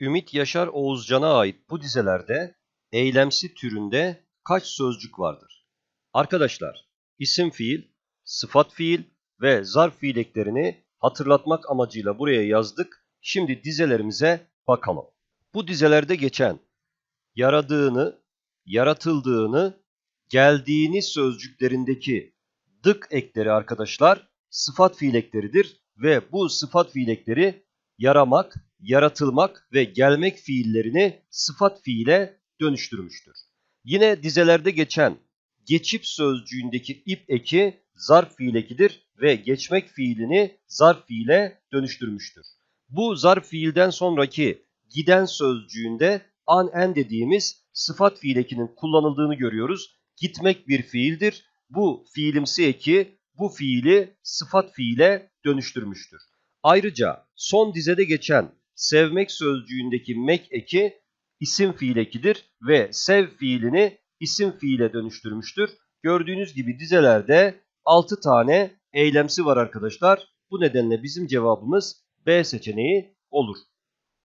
Ümit Yaşar Oğuzcan'a ait bu dizelerde eylemsi türünde kaç sözcük vardır? Arkadaşlar, isim fiil, sıfat fiil ve zarf fiil eklerini hatırlatmak amacıyla buraya yazdık. Şimdi dizelerimize bakalım. Bu dizelerde geçen yaradığını, yaratıldığını, geldiğini sözcüklerindeki dık ekleri arkadaşlar sıfat fiil ekleridir ve bu sıfat fiil ekleri yaramak, yaratılmak ve gelmek fiillerini sıfat fiile dönüştürmüştür. Yine dizelerde geçen geçip sözcüğündeki ip eki zarf fiil ekidir ve geçmek fiilini zarf fiile dönüştürmüştür. Bu zarf fiilden sonraki giden sözcüğünde an en dediğimiz sıfat fiil ekinin kullanıldığını görüyoruz. Gitmek bir fiildir. Bu fiilimsi eki bu fiili sıfat fiile dönüştürmüştür. Ayrıca son dizede geçen sevmek sözcüğündeki mek eki isim fiil ekidir ve sev fiilini isim fiile dönüştürmüştür. Gördüğünüz gibi dizelerde 6 tane eylemsi var arkadaşlar. Bu nedenle bizim cevabımız B seçeneği olur.